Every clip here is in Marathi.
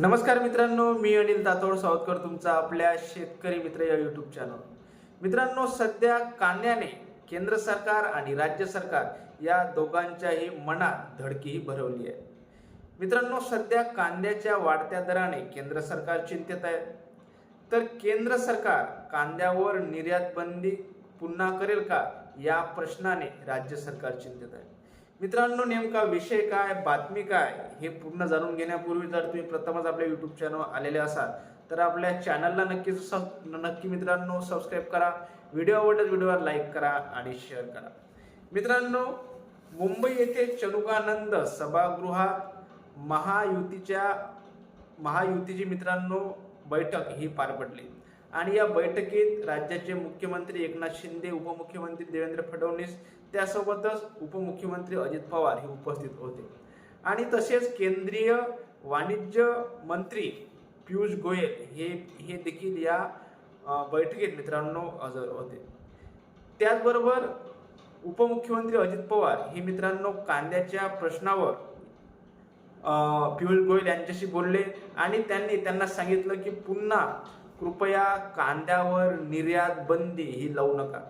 नमस्कार मित्रांनो मी अनिल तातोड सावतकर तुमचा आपल्या शेतकरी मित्र या युट्यूब चॅनल मित्रांनो सध्या कांद्याने केंद्र सरकार आणि राज्य सरकार या दोघांच्याही मनात धडकीही भरवली आहे. मित्रांनो सध्या कांद्याच्या वाढत्या दराने केंद्र सरकार चिंतेत आहे. तर केंद्र सरकार कांद्यावर निर्यात बंदी पुन्हा करेल का या प्रश्नाने राज्य सरकार चिंतेत आहे. मित्रांनो नेमका विषय काय बातमी काय हे पूर्ण जाणून घेण्यापूर्वी जर तुम्ही प्रथमच आपल्या युट्यूब चॅनल आलेले असाल तर आपल्या चॅनलला नक्कीच सब नक्की मित्रांनो सबस्क्राईब करा. व्हिडिओ आवडल्यास व्हिडिओला लाईक करा आणि शेअर करा. मित्रांनो मुंबई येथे चनुकानंद सभागृहात महायुतीच्या महायुतीची मित्रांनो बैठक ही पार पडली. आणि या बैठकीत राज्याचे मुख्यमंत्री एकनाथ शिंदे उपमुख्यमंत्री देवेंद्र फडणवीस त्यासोबतच उपमुख्यमंत्री अजित पवार हे उपस्थित होते. आणि तसेच केंद्रीय वाणिज्य मंत्री पियुष गोयल हे हे देखील या बैठकीत मित्रांनो हजर होते. त्याचबरोबर उपमुख्यमंत्री अजित पवार हे मित्रांनो कांद्याच्या प्रश्नावर पियुष गोयल यांच्याशी बोलले आणि त्यांनी त्यांना सांगितलं की पुन्हा कृपया कांद्यावर निर्यात बंदी ही लावू नका.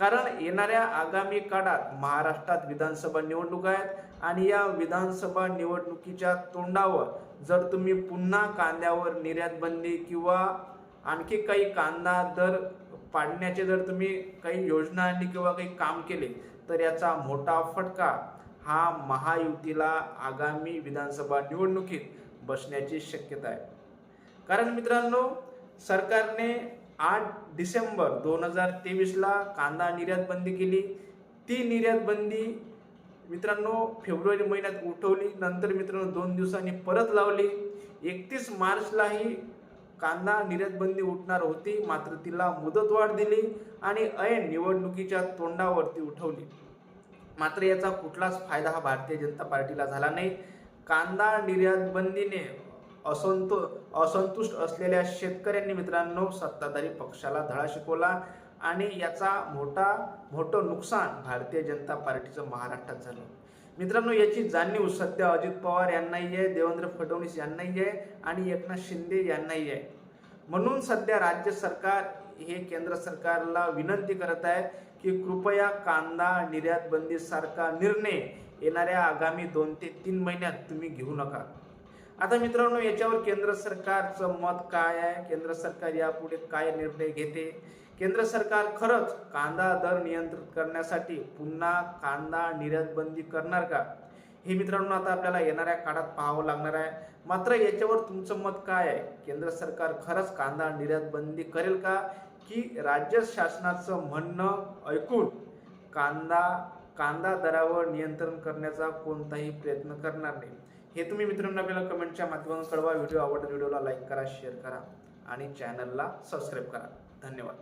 कारण येणाऱ्या आगामी काळात महाराष्ट्रात विधानसभा निवडणूक आहेत आणि या विधानसभा निवडणुकीच्या तोंडावर जर तुम्ही पुन्हा कांद्यावर निर्यात बंदी किंवा आणखी काही कांदा दर पाडण्याचे जर तुम्ही काही योजना आणली किंवा काही काम केले तर याचा मोठा फटका हा महायुतीला आगामी विधानसभा निवडणुकीत बसण्याची शक्यता आहे. कारण मित्रांनो सरकारने आठ डिसेंबर दोन हजार तेवीसला कांदा निर्यात बंदी केली. ती निर्यात बंदी मित्रांनो फेब्रुवारी महिन्यात उठवली. नंतर मित्रांनो दोन दिवसांनी परत लावली. एकतीस मार्चलाही कांदा निर्यात बंदी उठणार होती. मात्र तिला मुदतवाढ दिली आणि ऐन निवडणुकीच्या तोंडावरती उठवली. मात्र याचा कुठलाच फायदा हा भारतीय जनता पार्टीला झाला नाही. कांदा निर्यात बंदीने असंतो असंतुष्ट असलेल्या शेतकऱ्यांनी मित्रांनो सत्ताधारी पक्षाला धडा शिकवला आणि याचा मोठा मोठं नुकसान भारतीय जनता पार्टीचं महाराष्ट्रात झालं. मित्रांनो याची जाणीव सध्या अजित पवार यांनाही आहे देवेंद्र फडणवीस यांनाही आहे आणि एकनाथ शिंदे यांनाही आहे. म्हणून सध्या राज्य सरकार हे केंद्र सरकारला विनंती करत आहे की कृपया कांदा निर्यात बंदी सारखा निर्णय येणाऱ्या आगामी दोन ते तीन महिन्यात तुम्ही घेऊ नका. आता मित्रांनो याच्यावर केंद्र सरकारचं मत काय आहे? केंद्र सरकार यापुढे काय निर्णय घेते? केंद्र सरकार खरंच कांदा दर नियंत्रित करण्यासाठी पुन्हा कांदा निर्यात बंदी करणार का? हे मित्रांनो आता आपल्याला येणाऱ्या काळात पाहावं लागणार आहे. मात्र याच्यावर तुमचं मत काय आहे? केंद्र सरकार खरंच कांदा निर्यात बंदी करेल का? की राज्य शासनाचं म्हणणं ऐकून कांदा कांदा दरावर नियंत्रण करण्याचा कोणताही प्रयत्न करणार नाही? हे तुम्ही मित्रांनो आपल्याला कमेंटच्या माध्यमातून कळवा. व्हिडिओ आवडला व्हिडिओला लाईक करा शेअर करा आणि चॅनलला सबस्क्राईब करा. धन्यवाद.